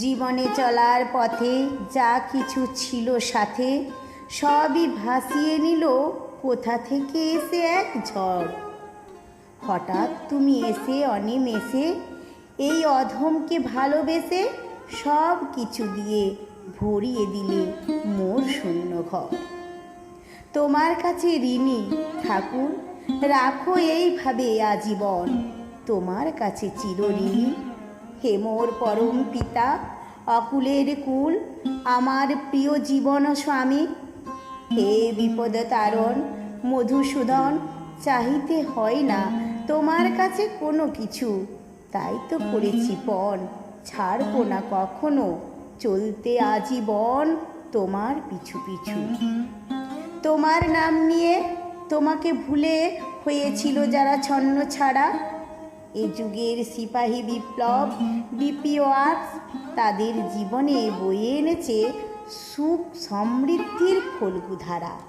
জীবনে চলার পথে যা কিছু ছিল সাথে, সবই ভাসিয়ে নিল কোথা থেকে এসে এক ঝড়। হঠাৎ তুমি এসে অনিম এসে এই অধমকে ভালোবেসে সব কিছু দিয়ে ভরিয়ে দিলে মোর শূন্য ঘর। তোমার কাছে ঋণী, ঠাকুর, রাখো এইভাবে আজীবন। তোমার কাছে চিরঋণী হে মোর পরম পিতা? অকুলের কুল, আমার প্রিয় জীবন স্বামী। হে বিপদ তারণ, মধুসূদন, চাহিতে হয় না তোমার কাছে কোনো কিছু। তাই তো করেছি পণ, ছাড়বো না কখনো। চলতে আজীবন তোমার পিছু পিছু। তোমার নাম নিয়ে তোমাকে ভুলে হয়েছিল যারা ছন্ন ছাড়া। এ যুগের সিপাহী বিপ্লব বিপি ওয়ার্কস তাদের জীবনে বয়ে এনেছে সুখ সমৃদ্ধির ফলগুধারা।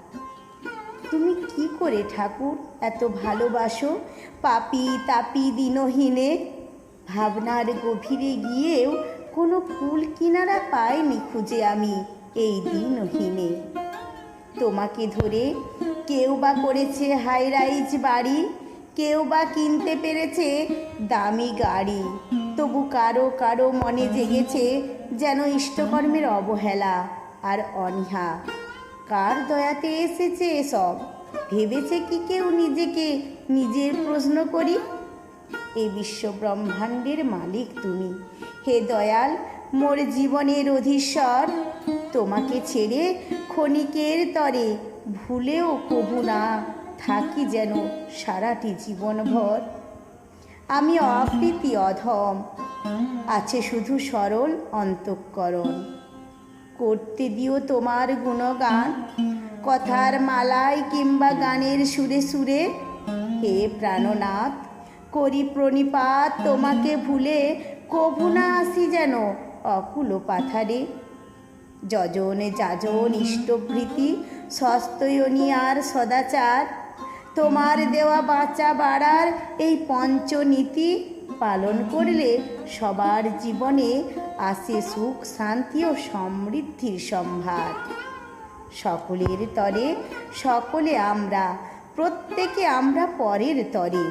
তুমি কি করে ঠাকুর এত ভালোবাসো? পাপি তাপি দিনহীনে ভাবনার গভীরে গিয়েও কোনো কুল কিনারা পাইনি খুঁজে আমি এই দিনহীনে। তোমাকে ধরে কেউ বা করেছে হাই রাইজ বাড়ি কেউ বা কিনতে পেরেছে দামি গাড়ি। তবু কারও কারও মনে জেগেছে যেন ইষ্টকর্মের অবহেলা আর অনীহা। কার দয়াতে এসেছে এসব? ভেবেছে কি কেউ নিজেকে নিজের প্রশ্ন করি? এই বিশ্ব ব্রহ্মাণ্ডের মালিক তুমি। হে দয়াল, মোর জীবনের অধীশ্বর, তোমাকে ছেড়ে ক্ষণিকের তরে ভুলেও কবু না। থাকি যেন সারাটি জীবনভর। আমি অকৃতি অধম, আছে শুধু সরল অন্তঃকরণ। করতে দিও তোমার গুণগান, কথার মালায় কিংবা গানের সুরে সুরে। হে প্রাণনাথ, করি প্রণিপাত তোমাকে ভুলে, কভু না আসি যেন অকুল পাথারে। যজনে যাজন ইষ্টভৃতি সস্তয়নী আর সদাচার। তোমার দেওয়া বাঁচা বাড়ার এই পঞ্চনীতি পালন করলে সবার জীবনে আসে সুখ, শান্তি ও সমৃদ্ধির সম্ভার। সকলের তরে সকলে আমরা, প্রত্যেকে আমরা পরের তরে।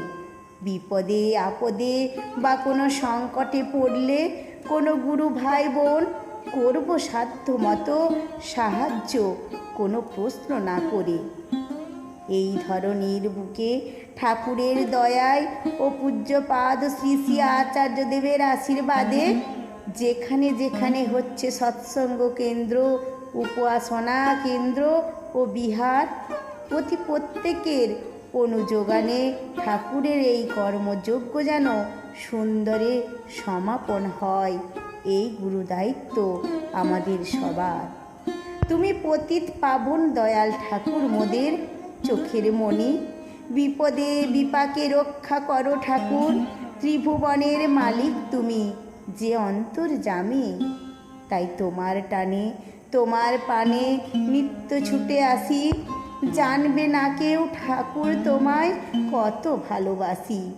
বিপদে, আপদে বা কোনো সংকটে পড়লে কোনো গুরু ভাই বোন করব সাধ্য মতো সাহায্য কোনো প্রশ্ন না করে। এই ধরনের বুকে ঠাকুরের দয়ায় ও পূজ্যপাদ শ্রী শ্রী আচার্যদেবের আশীর্বাদে যেখানে যেখানে হচ্ছে সৎসঙ্গ কেন্দ্র, উপাসনা কেন্দ্র ও বিহার, প্রতি প্রত্যেকের অনুযোগানে ঠাকুরের এই কর্মযজ্ঞ যেন সুন্দরে সমাপন হয়। এই গুরুদায়িত্ব আমাদের সবার। তুমি পতিত পাবন দয়াল ঠাকুর মোদের চোখের মণি। বিপদে বিপাকে রক্ষা করো ঠাকুর, ত্রিভুবনের মালিক তুমি, যে অন্তর জামি। তাই তোমার টানে, তোমার পানে নিত্য ছুটে আসি। জানবে না কেউ ঠাকুর তোমায় কত ভালোবাসি।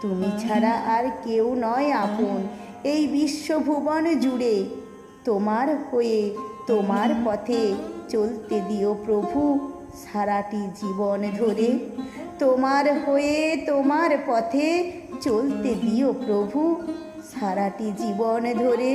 তুমি ছাড়া আর কেউ নয় আপন, এই বিশ্বভুবন জুড়ে। তোমার হয়ে, তোমার পথে চলতে দিও প্রভু সারাটি জীবন ধরে তোমার হয়ে তোমার পথে চলতে দিও প্রভু। সারাটি জীবন ধরে